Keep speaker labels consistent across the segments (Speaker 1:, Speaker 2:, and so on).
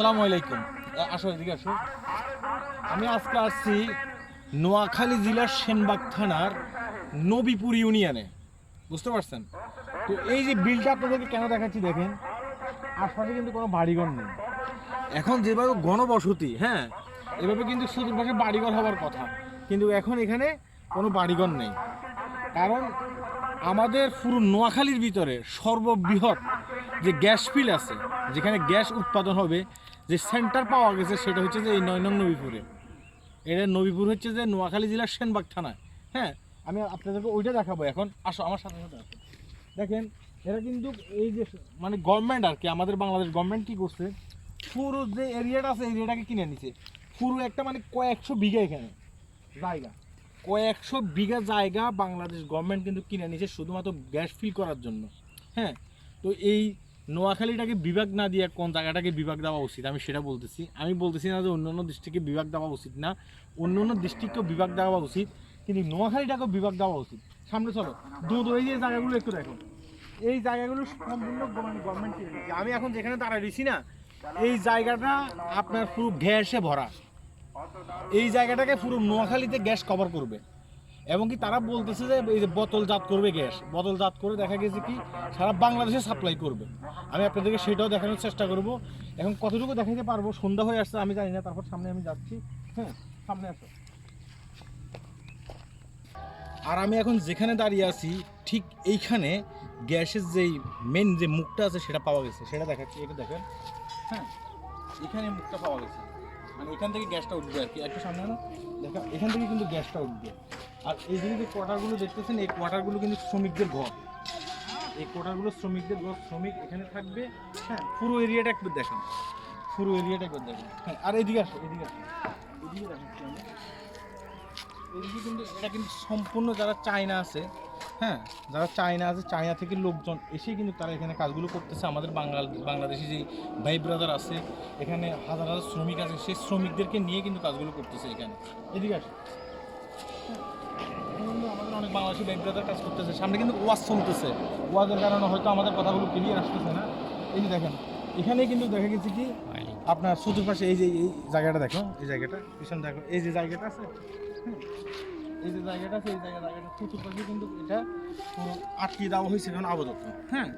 Speaker 1: আসসালামু আলাইকুম। আসো এদিকে আসো। আমি আজকে আসছি নোয়াখালী জেলার সেনবাগ থানার নবীপুর ইউনিয়নে। বুঝতে পারছেন? তো এই যে বিলটা আপনাদেরকে কেন দেখাচ্ছি দেখেন, আশপাশে কিন্তু কোনো বাড়িঘর নেই। এখন যেভাবে গণবসতি হ্যাঁ এভাবে কিন্তু চতুর্পাশে বাড়িঘর হওয়ার কথা। কিন্তু এখন এখানে কোনো বাড়িঘর নেই। কারণ আমাদের পুরো নোয়াখালীর ভিতরে সর্ববৃহৎ যে গ্যাস ফিল আছে, যেখানে গ্যাস উৎপাদন হবে, যে সেন্টার পাওয়া গেছে সেটা হচ্ছে যে এই নয় নং নবীপুরে। এটা নবীপুর হচ্ছে যে নোয়াখালী জেলার সেনবাগ থানায়। হ্যাঁ আমি আপনাদেরকে ওইটা দেখাবো এখন। আসো, আমার সাথে সাথে আসো। দেখেন, এরা কিন্তু এই যে মানে গভর্নমেন্ট আর কি, আমাদের বাংলাদেশ গভর্নমেন্ট কী করছে? পুরো যে এরিয়াটা আছে, এরিয়াটাকে কিনে নিছে। পুরো একটা মানে কয়েকশো বিঘা এখানে জায়গা। কয়েকশো বিঘা জায়গা বাংলাদেশ গভর্নমেন্ট কিন্তু কিনে নিয়েছে শুধুমাত্র গ্যাস ফিল করার জন্য। হ্যাঁ তো এই নোয়াখালীটাকে বিভাগ না দিয়ে কোন জায়গাটাকে বিভাগ দেওয়া উচিত? আমি সেটা বলতেছি। আমি বলতেছি না যে অন্য অন্য ডিস্ট্রিক্টকে বিভাগ দেওয়া উচিত না। অন্য অন্য ডিস্ট্রিক্টকেও বিভাগ দেওয়া উচিত, কিন্তু নোয়াখালীটাকেও বিভাগ দেওয়া উচিত। সামনে চলো, দুধ ওই যে জায়গাগুলো একটু দেখো। এই জায়গাগুলো সম্পূর্ণ গভর্নমেন্ট আমি এখন যেখানে দাঁড়ায় রয়েছি না, এই জায়গাটা আপনার পুরো গ্যাসে ভরা। এই জায়গাটাকে পুরো নোয়াখালীতে গ্যাস কভার করবে। এবং কি তারা বলতেছে যে এই যে বোতলজাত করবে গ্যাস। বোতলজাত করে দেখা গেছে কি, সারা বাংলাদেশে সাপ্লাই করবে। আমি আপনাদেরকে সেটাও দেখানোর চেষ্টা করব। এখন কতটুকু দেখাতে পারব? সন্ধ্যা হয়ে আসছে, আমি জানি না। তারপর সামনে আমি যাচ্ছি। হ্যাঁ সামনে আসো। আর আমি এখন যেখানে দাঁড়িয়ে আছি, ঠিক এইখানে গ্যাসের যেই মেন যে মুখটা আছে, সেটা পাওয়া গেছে। সেটা দেখাচ্ছি, এটা দেখেন। হ্যাঁ এখানে মুখটা পাওয়া গেছে। মানে এখান থেকে গ্যাসটা উঠবে আর কি। একটু সামনে আনো। দেখা, এখান থেকে কিন্তু গ্যাসটা উঠবে। আর এই যে কোয়ার্টারগুলো দেখতেছেন, এই কোয়ার্টারগুলো কিন্তু শ্রমিকদের ঘর। এই কোয়ার্টারগুলো শ্রমিকদের ঘর। শ্রমিক এখানে থাকবে। হ্যাঁ পুরো এরিয়াটা একটু দেখেন। পুরো এরিয়াটা একবার দেখেন। হ্যাঁ আর এদিকে আসো এদিকে আসো। এদিকে আমি। এদিকে কিন্তু এটা কিন্তু সম্পূর্ণ যারা চায়না আছে হ্যাঁ যারা চায়না আছে চায়না থেকে লোকজন এসে কিন্তু তারা এখানে কাজগুলো করতেছে। আমাদের বাংলাল বাংলাদেশি যে ভাই ব্রাদার আছে এখানে হাজার হাজার শ্রমিক আছে সেই শ্রমিকদেরকে নিয়ে কিন্তু কাজগুলো করতেছে এখানে। এদিকে আসো। হ্যাঁ, আমাদের অনেক বাংলাদেশি ভাই ব্রাদার কাজ করতেছে। সামনে কিন্তু ওয়াজ চলতেছে। ওয়াজের কারণে হয়তো আমাদের কথাগুলো ক্লিয়ার আসতেছে না। এই যে দেখেন এখানে কিন্তু দেখা গেছে কি আপনার চতুর্পাশে এই যে এই জায়গাটা দেখো এই জায়গাটা পিছনে দেখো এই যে জায়গাটা আছে হুম, এই যে জায়গাটা জায়গা জায়গাটা চতুর্পাশে কিন্তু এটা পুরো আটকে দেওয়া হয়েছে এখন আপাতত হ্যাঁ?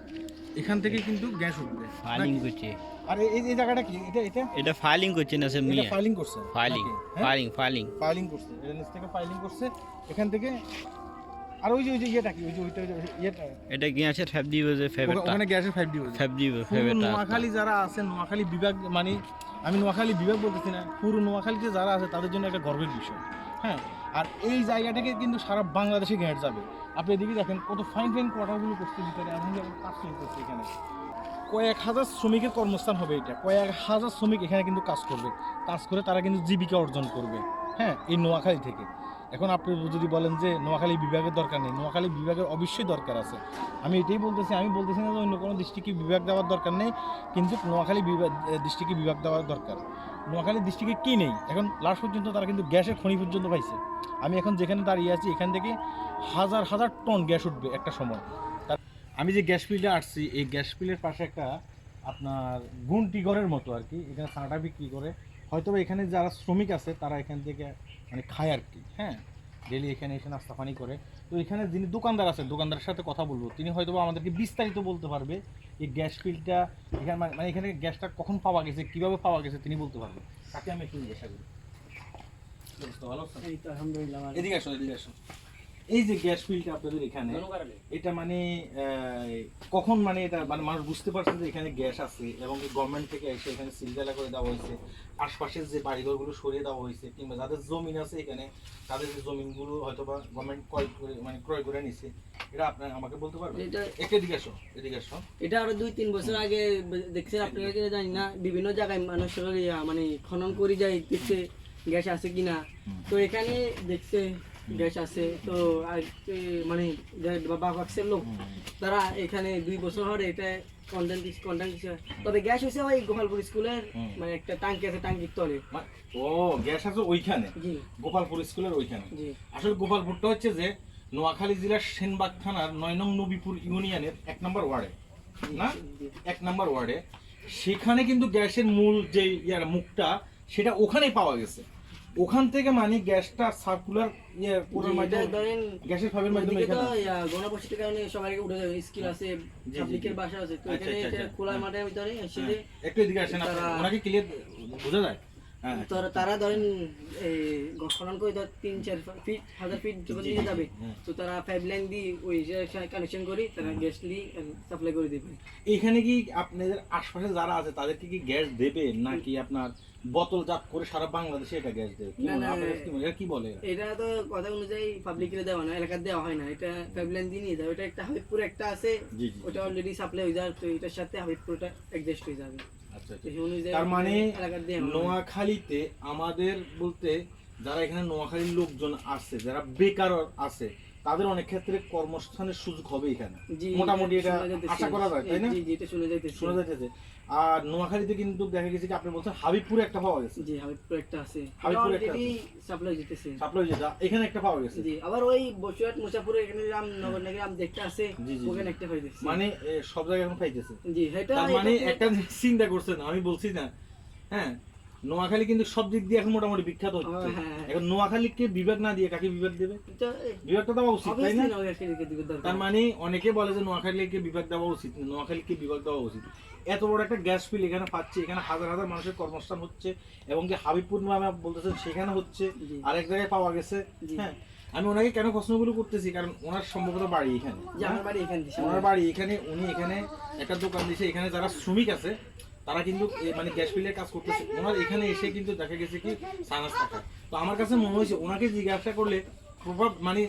Speaker 1: এখান থেকে কিন্তু গ্যাস উঠবে।
Speaker 2: ফাইলিং করছে।
Speaker 1: আর এই এই জায়গাটা কি? এটা এটা?
Speaker 2: এটা ফাইলিং করছে না সে
Speaker 1: এটা
Speaker 2: মিয়া।
Speaker 1: ফাইলিং করছে?
Speaker 2: ফাইলিং? ফাইলিং ফাইলিং
Speaker 1: ফাইলিং করছে। এটা নিচ থেকে ফাইলিং করছে। এখান থেকে আর ওই যে ওই যে ইয়েটা কি? ওই যে ওইটা ইয়েটা।
Speaker 2: এটা আছে? ফাইভ দিব যে
Speaker 1: ওখা- ওখানে গ্যাসের ফাইভ ডি
Speaker 2: ফাইভ দিব ফেভারটা
Speaker 1: নোয়াখালী যারা আছে নোয়াখালী বিভাগ মানে আমি নোয়াখালী বিভাগ বলতেছি না পুরো নোয়াখালীতে যারা আছে তাদের জন্য একটা গর্বের বিষয়। হ্যাঁ আর এই জায়গাটাকে কিন্তু সারা বাংলাদেশে ঘেঁট যাবে। আপনি এদিকে দেখেন কত ফাইন ফাইন কোয়ার্টারগুলো করছে ভিতরে যেমন কাজ চলতেছে এখানে। কয়েক হাজার শ্রমিকের কর্মস্থান হবে এটা। কয়েক হাজার শ্রমিক এখানে কিন্তু কাজ করবে। কাজ করে তারা কিন্তু জীবিকা অর্জন করবে হ্যাঁ এই নোয়াখালী থেকে। এখন আপনি যদি বলেন যে নোয়াখালী বিভাগের দরকার নেই, নোয়াখালী বিভাগের অবশ্যই দরকার আছে। আমি এটাই বলতেছি, আমি বলতেছি না যে অন্য কোনো ডিস্ট্রিক্টে বিভাগ দেওয়ার দরকার নেই, কিন্তু নোয়াখালী বিভাগ ডিস্ট্রিক্টে বিভাগ দেওয়ার দরকার। নোয়াখালী ডিস্ট্রিক্টে কী নেই? এখন লাস্ট পর্যন্ত তারা কিন্তু গ্যাসের খনি পর্যন্ত পাইছে। আমি এখন যেখানে দাঁড়িয়ে আছি, এখান থেকে হাজার হাজার টন গ্যাস উঠবে একটা সময়। আমি যে গ্যাস ফিল্ডে আসছি, এই গ্যাস ফিল্ডের পাশে একটা আপনার গুণটি ঘরের মতো আর কি। এখানে সাঁটা বিক্রি করে। হয়তো এখানে যারা শ্রমিক আছে, তারা এখান থেকে মানে খায় আর কি হ্যাঁ? ডেলি এখানে এসে নাস্তা পানি করে। তো এখানে যিনি দোকানদার আছেন দোকানদারের সাথে কথা বলব তিনি হয়তো আমাদেরকে বিস্তারিত বলতে পারবে এই গ্যাস ফিলটা এখানে মানে- এখানে গ্যাসটা কখন পাওয়া গেছে কীভাবে পাওয়া গেছে তিনি বলতে পারবেন তাকে আমি একটু জিজ্ঞাসা করি। ভালো আছেন? এদিকে আসো এদিকে আসো এই যে গ্যাস ফিল্ডটা আপনাদের এখানে এটা মানে কখন মানে এটা মানে মানুষ বুঝতে পারছে যে এখানে গ্যাস আছে এবং গভর্নমেন্ট থেকে এসে এখানে সিলগালা করে দেওয়া হয়েছে আশপাশের যে বাড়িঘরগুলো সরিয়ে দেওয়া হয়েছে কিংবা যাদের জমিন আছে এখানে তাদের যে জমিনগুলো হয়তো বা গভর্নমেন্ট ক্রয় করে মানে ক্রয় করে নিছে এটা আপনার আমাকে বলতে পারবেন?
Speaker 3: এটা
Speaker 1: একটু এদিকে আসো এদিকে আসো
Speaker 3: এটা আরও দুই তিন বছর আগে দেখছেন আপনারা কি জানি না বিভিন্ন জায়গায় মানুষ মানে খনন করে যায় দেখছে গ্যাস আছে কিনা। তো এখানে দেখছে গ্যাস আছে তো মানে বাবাক্সের লোক তারা এখানে দুই বছর হরে এটা কন্টেন্ট কন্টেন্ট তবে গ্যাস হয়েছে ওই গোপালপুর স্কুলের মানে একটা টাঙ্কি আছে টাঙ্কির তলে।
Speaker 1: ও গ্যাস আছে ওইখানে? গোপালপুর স্কুলের ওইখানে? আসলে গোপালপুরটা হচ্ছে যে নোয়াখালী জেলার সেনবাগ থানার নয় নং নবীপুর ইউনিয়নের এক নম্বর ওয়ার্ডে না? এক নম্বর ওয়ার্ডে। সেখানে কিন্তু গ্যাসের মূল যে ইয়ার মুখটা সেটা ওখানেই পাওয়া গেছে। ওখান থেকে মানে গ্যাসটা সার্কুলার ইয়ে পুরোর মাধ্যমে
Speaker 3: ধরেন
Speaker 1: গ্যাসের মাধ্যমে এখানে
Speaker 3: কারণে সবাই উঠে যাবে স্কিল আছে পাবলিকের বাসা আছে তো
Speaker 1: আচ্ছা,
Speaker 3: এখানে
Speaker 1: আচ্ছা, আচ্ছা।
Speaker 3: খোলা মাঠে ভিতরে
Speaker 1: হ্যাঁ, একটু এদিকে আসেন
Speaker 3: আপনারা
Speaker 1: ওনাকে ক্লিয়ার বোঝা যায়?
Speaker 3: তারা তারা ধরেন খনন করে ধর তিন চার ফিট হাজার ফিট যখন নিয়ে যাবে
Speaker 1: হ্যাঁ।
Speaker 3: তো তারা পাইপ লাইন দিয়ে ওই কানেকশন করি তারা গ্যাস দিয়ে সাপ্লাই করে দেবে।
Speaker 1: এখানে কি আপনাদের আশপাশে যারা আছে তাদেরকে কি গ্যাস দেবে? নাকি আপনার বোতল জাত করে সারা বাংলাদেশে এটা গ্যাস দেবে? হয়? আপনাদের কি হয়? বলে
Speaker 3: এটা তো কথা অনুযায়ী পাবলিকের দেওয়া না এলাকার দেওয়া হয় না। এটা পাইপ লাইন দিয়ে নিয়ে যাবে। এটা একটা হাবিবপুর একটা আছে ওটা অলরেডি সাপ্লাই হয়ে যাবে তো এটার সাথে হাবিবপুরটা অ্যাডজাস্ট হয়ে যাবে।
Speaker 1: আচ্ছা আচ্ছা। তার মানে। নোয়াখালীতে আমাদের বলতে যারা এখানে নোয়াখালীর লোকজন আছে যারা বেকার আছে তাদের অনেক ক্ষেত্রে কর্মস্থানের সুযোগ হবে এখানে মোটামুটি এটা আশা করা যায় তাই না?
Speaker 3: এটা শুনে যাইতেছে।
Speaker 1: শোনা যাইতেছে। আর নোয়াখালীতে কিন্তু দেখা গেছে কি আপনি বলছেন হাবিবপুরে একটা পাওয়া গেছে।
Speaker 3: জি হাবিবপুর একটা আছে।
Speaker 1: হাবিবপুর একটা
Speaker 3: সাপ্লাই দিতেছে।
Speaker 1: সাপ্লাই যেটা এখানে একটা পাওয়া গেছে।
Speaker 3: জি আবার ওই বসুয়াট মুসাপুরে এখানে রামনগর নাকি রাম দেখতে আছে ওখানে একটা দিচ্ছে
Speaker 1: মানে সব জায়গায় এখন পাইতেছে।
Speaker 3: জি এটা
Speaker 1: মানে একটা চিন্তা করছেন আমি বলছি না। হ্যাঁ নোয়াখালী কিন্তু সব দিক দিয়ে এখন মোটামুটি বিখ্যাত হচ্ছে।
Speaker 3: হ্যাঁ, হ্যাঁ।
Speaker 1: এখন নোয়াখালীকে বিভাগ না দিয়ে কাকে বিভাগ দেবে? বিভাগটা দেওয়া উচিত তাই না। তার মানে অনেকে বলে যে নোয়াখালীকে বিভাগ দেওয়া উচিত না, নোয়াখালীকে বিভাগ দেওয়া উচিত। এত বড় একটা গ্যাস ফিল এখানে পাচ্ছি এখানে হাজার হাজার মানুষের কর্মস্থান হচ্ছে এবং কি হাবিবপুর নামে বলতেছেন সেখানে হচ্ছে। আরেক জায়গায় পাওয়া গেছে হ্যাঁ। আমি ওনাকে কেন প্রশ্নগুলো করতেছি কারণ ওনার সম্ভবত বাড়ি এখানে
Speaker 3: যে আমার বাড়ি এখান থেকে
Speaker 1: ওনার বাড়ি। এখানে উনি এখানে একটা দোকান দিয়েছে এখানে যারা শ্রমিক আছে তারা কিন্তু মানে গ্যাস ফিলের কাজ করতেছে। ওনার এখানে এসে কিন্তু দেখা গেছে কি, সানাস থাকা তো আমার কাছে মনে হয়েছে, ওনাকে জিজ্ঞাসা করলে প্রভাব মানে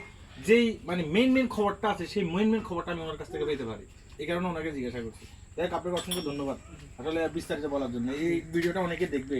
Speaker 1: যেই মানে মেন মেন খবরটা আছে, সেই মেন মেন খবরটা আমি ওনার কাছ থেকে পেতে পারি। এই কারণে ওনাকে জিজ্ঞাসা করছি। দেখ আপনাকে অসংখ্য ধন্যবাদ। আসলে বিস্তারিত বলার জন্য। এই ভিডিওটা অনেকে দেখবে